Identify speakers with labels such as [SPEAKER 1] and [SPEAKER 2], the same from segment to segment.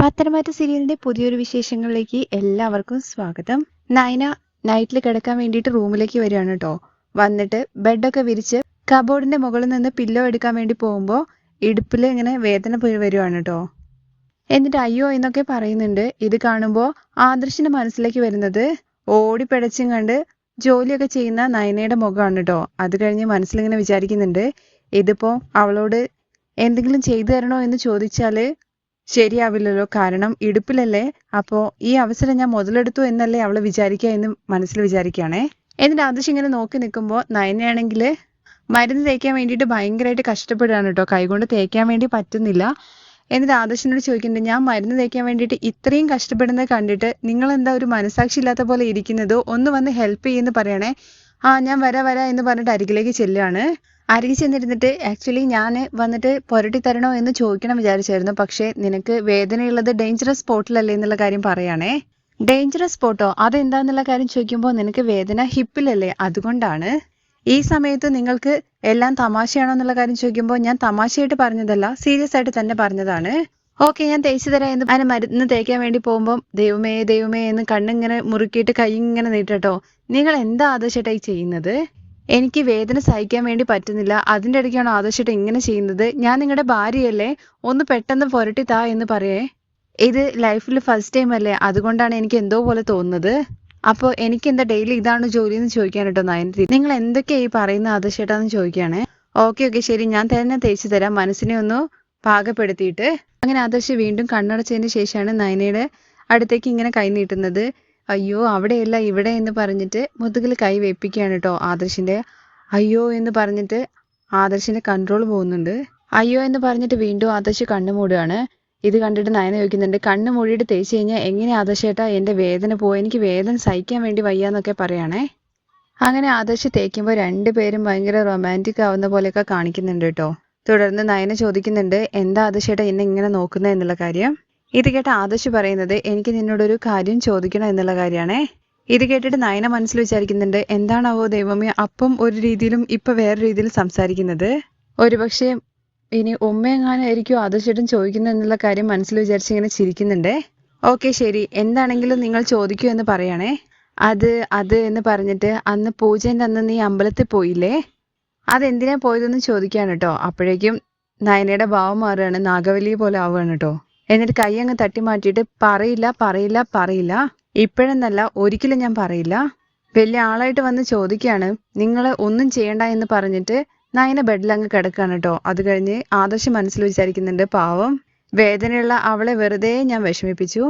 [SPEAKER 1] പത്തനംതിട്ട സീരിയലിന്റെ പുതിയൊരു വിശേഷങ്ങളിലേക്ക് എല്ലാവർക്കും സ്വാഗതം. നയന നൈറ്റിൽ കിടക്കാൻ വേണ്ടിയിട്ട് റൂമിലേക്ക് വരികയാണ് കേട്ടോ വന്നിട്ട് ബെഡൊക്കെ വിരിച്ച് കബോർഡിന്റെ മുകളിൽ നിന്ന് പില്ലോ എടുക്കാൻ വേണ്ടി പോകുമ്പോൾ ഇടുപ്പിൽ ഇങ്ങനെ വേദന പോയി വരുവാണ് കേട്ടോ എന്നിട്ട് അയ്യോ എന്നൊക്കെ പറയുന്നുണ്ട്. ഇത് കാണുമ്പോൾ ആദർശിന്റെ മനസ്സിലേക്ക് വരുന്നത് ഓടി പിടച്ചും കണ്ട് ജോലിയൊക്കെ ചെയ്യുന്ന നയനയുടെ മുഖമാണ് കേട്ടോ അത് കഴിഞ്ഞ് മനസ്സിലിങ്ങനെ വിചാരിക്കുന്നുണ്ട്. ഇതിപ്പോ അവളോട് എന്തെങ്കിലും ചെയ്തു തരണോ എന്ന് ചോദിച്ചാൽ ശരിയാവില്ലല്ലോ. കാരണം ഇടുപ്പിലല്ലേ? അപ്പോ ഈ അവസരം ഞാൻ മുതലെടുത്തു എന്നല്ലേ അവൾ വിചാരിക്കുക എന്ന് മനസ്സിൽ വിചാരിക്കുകയാണേ. എന്നിട്ട് ആദർശ് ഇങ്ങനെ നോക്കി നിൽക്കുമ്പോൾ നയനയാണെങ്കിൽ മരുന്ന് തേക്കാൻ വേണ്ടിയിട്ട് ഭയങ്കരമായിട്ട് കഷ്ടപ്പെടുകയാണ് കേട്ടോ. കൈകൊണ്ട് തേക്കാൻ വേണ്ടി പറ്റുന്നില്ല. എന്നിട്ട് ആദർശനോട് ചോദിക്കുന്നുണ്ട് ഞാൻ മരുന്ന് തേക്കാൻ വേണ്ടിയിട്ട് ഇത്രയും കഷ്ടപ്പെടുന്നത് കണ്ടിട്ട് നിങ്ങൾ എന്താ ഒരു മനസാക്ഷി ഇല്ലാത്ത പോലെ ഇരിക്കുന്നത്? ഒന്ന് വന്ന് ഹെൽപ്പ് ചെയ്യുന്നു പറയണേ. ആ ഞാൻ വരാ വരാ എന്ന് പറഞ്ഞിട്ട് അരികിലേക്ക് ചെല്ലുകയാണ്. അരികിൽ ചെന്നിരുന്നിട്ട് ആക്ച്വലി ഞാൻ വന്നിട്ട് പുരട്ടി തരണോ എന്ന് ചോദിക്കണം വിചാരിച്ചായിരുന്നു. പക്ഷേ നിനക്ക് വേദനയുള്ളത് ഡേഞ്ചറസ് സ്പോട്ടിലല്ലേ എന്നുള്ള കാര്യം പറയാണേ. ഡേഞ്ചറസ് സ്പോട്ടോ അതെന്താന്നുള്ള കാര്യം ചോദിക്കുമ്പോൾ നിനക്ക് വേദന ഹിപ്പിലല്ലേ? അതുകൊണ്ടാണ്. ഈ സമയത്ത് നിങ്ങൾക്ക് എല്ലാം തമാശയാണോ എന്നുള്ള കാര്യം ചോദിക്കുമ്പോൾ ഞാൻ തമാശയായിട്ട് പറഞ്ഞതല്ല സീരിയസ് ആയിട്ട് തന്നെ പറഞ്ഞതാണ്. ഓക്കെ ഞാൻ തേച്ച് തരാം എന്ന് അതിന് മരുന്ന് തേക്കാൻ വേണ്ടി പോകുമ്പോൾ ദൈവമേ ദൈവമേ എന്ന് കണ്ണിങ്ങനെ മുറുക്കിയിട്ട് കൈ ഇങ്ങനെ നീട്ടട്ടോ. നിങ്ങൾ എന്താ ആദർശമായിട്ടായി ചെയ്യുന്നത്? എനിക്ക് വേദന സഹിക്കാൻ വേണ്ടി പറ്റുന്നില്ല. അതിന്റെ ഇടയ്ക്കാണോ ആദർശിട്ട് ഇങ്ങനെ ചെയ്യുന്നത്? ഞാൻ നിങ്ങളുടെ ഭാര്യയല്ലേ? ഒന്ന് പെട്ടെന്ന് പുരട്ടി താ എന്ന് പറയേ. ഇത് ലൈഫിൽ ഫസ്റ്റ് ടൈം അല്ലേ? അതുകൊണ്ടാണ് എനിക്ക് എന്തോ പോലെ തോന്നുന്നത്. അപ്പോൾ എനിക്ക് എന്താ ഡെയിലി ഇതാണ് ജോലി എന്ന് ചോദിക്കാൻ കേട്ടോ നയൻ നിങ്ങൾ എന്തൊക്കെയാ ഈ പറയുന്ന ആദർശേട്ടാന്ന് ചോദിക്കുകയാണേ ഓക്കെ ഓക്കെ ശരി. ഞാൻ തന്നെ തേച്ചു തരാം. മനസ്സിനെ ഒന്ന് പാകപ്പെടുത്തിയിട്ട്. അങ്ങനെ ആദർശ് വീണ്ടും കണ്ണടച്ചതിന് ശേഷമാണ് നയനയുടെ അടുത്തേക്ക് ഇങ്ങനെ കൈ നീട്ടുന്നത്. അയ്യോ അവിടെയല്ല ഇവിടെ എന്ന് പറഞ്ഞിട്ട് മുതുകിൽ കൈ വെപ്പിക്കുകയാണ് കേട്ടോ ആദർശിന്റെ. അയ്യോ എന്ന് പറഞ്ഞിട്ട് ആദർശിന്റെ കൺട്രോൾ പോകുന്നുണ്ട്. അയ്യോ എന്ന് പറഞ്ഞിട്ട് വീണ്ടും ആദർശ് കണ്ണു മൂടുകയാണ്. ഇത് കണ്ടിട്ട് നയന ചോദിക്കുന്നുണ്ട് കണ്ണു മൂടിയിട്ട് തേച്ച് കഴിഞ്ഞാൽ എങ്ങനെ ആദർശേട്ടാ എന്റെ വേദന പോയി എനിക്ക് വേദന സഹിക്കാൻ വേണ്ടി വയ്യാന്നൊക്കെ പറയാണേ. അങ്ങനെ ആദർശ് തേക്കുമ്പോൾ രണ്ടുപേരും ഭയങ്കര റൊമാന്റിക് ആവുന്ന പോലെയൊക്കെ കാണിക്കുന്നുണ്ട് കേട്ടോ തുടർന്ന് നയന ചോദിക്കുന്നുണ്ട് എന്താ ആദർശേട്ടാ എന്നെ ഇങ്ങനെ നോക്കുന്നത് എന്നുള്ള കാര്യം? ഇത് കേട്ട ആദർശ് പറയുന്നത് എനിക്ക് നിന്നോടൊരു കാര്യം ചോദിക്കണം എന്നുള്ള കാര്യമാണേ ഇത് കേട്ടിട്ട് നയന മനസ്സിൽ വിചാരിക്കുന്നുണ്ട് എന്താണാവോ ദൈവമേ അപ്പം ഒരു രീതിയിലും ഇപ്പൊ വേറെ രീതിയിൽ സംസാരിക്കുന്നത്? ഒരുപക്ഷെ ഇനി ഉമ്മയെങ്ങാനായിരിക്കും ആദർശേട്ടൻ ചോദിക്കുന്നത് എന്നുള്ള കാര്യം മനസ്സിൽ വിചാരിച്ച് ഇങ്ങനെ ചിരിക്കുന്നുണ്ടേ. ഓക്കെ ശരി. എന്താണെങ്കിലും നിങ്ങൾ ചോദിക്കൂ എന്ന് പറയണേ. അത് അത് എന്ന് പറഞ്ഞിട്ട് അന്ന് പൂജന്റെ അന്ന് നീ അമ്പലത്തിൽ പോയില്ലേ? അതെന്തിനാ പോയതെന്ന് ചോദിക്കാണ് കേട്ടോ. അപ്പോഴേക്കും നയനയുടെ ഭാവം മാറുകയാണ് നാഗവലി പോലെ ആവുകയാണ് കേട്ടോ. എന്നിട്ട് കൈ അങ്ങ് തട്ടി മാറ്റിയിട്ട് പറയില്ല പറയില്ല പറയില്ല. ഇപ്പോഴെന്നല്ല ഒരിക്കലും ഞാൻ പറയില്ല. വലിയ ആളായിട്ട് വന്ന് ചോദിക്കുകയാണ് നിങ്ങൾ ഒന്നും ചെയ്യണ്ട എന്ന് പറഞ്ഞിട്ട് നയന ബെഡിൽ അങ്ങ് കിടക്കാണ് കേട്ടോ. അത് കഴിഞ്ഞ് ആദർശ് മനസ്സിൽ വിചാരിക്കുന്നുണ്ട് പാവം വേദനയുള്ള അവളെ വെറുതെ ഞാൻ വിഷമിപ്പിച്ചു.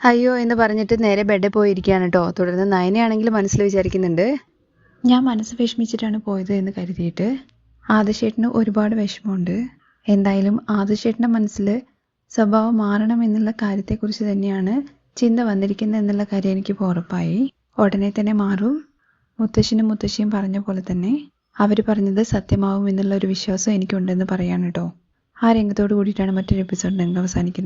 [SPEAKER 1] അയ്യോ എന്ന് പറഞ്ഞിട്ട് നേരെ ബെഡിൽ പോയിരിക്കുകയാണ് കേട്ടോ. തുടർന്ന് നയനയാണെങ്കിൽ മനസ്സിൽ വിചാരിക്കുന്നുണ്ട് ഞാൻ മനസ്സ് വിഷമിച്ചിട്ടാണ് പോയത് എന്ന് കരുതിയിട്ട് ആദർശേട്ടന് ഒരുപാട് വിഷമമുണ്ട്. എന്തായാലും ആദശേട്ടന്റെ മനസ്സിൽ സ്വഭാവം മാറണം എന്നുള്ള കാര്യത്തെക്കുറിച്ച് തന്നെയാണ് ചിന്ത വന്നിരിക്കുന്നത് എന്നുള്ള കാര്യം എനിക്ക് ഉറപ്പായി. ഉടനെ തന്നെ മാറും. മുത്തശ്ശനും മുത്തശ്ശിയും പറഞ്ഞ പോലെ തന്നെ അവർ പറഞ്ഞത് സത്യമാവും എന്നുള്ള ഒരു വിശ്വാസം എനിക്കുണ്ടെന്ന് പറയാണ് കേട്ടോ. ആ രംഗത്തോട് കൂടിയിട്ടാണ് മറ്റൊരു എപ്പിസോഡ് ഞങ്ങൾ അവസാനിക്കുന്നത്.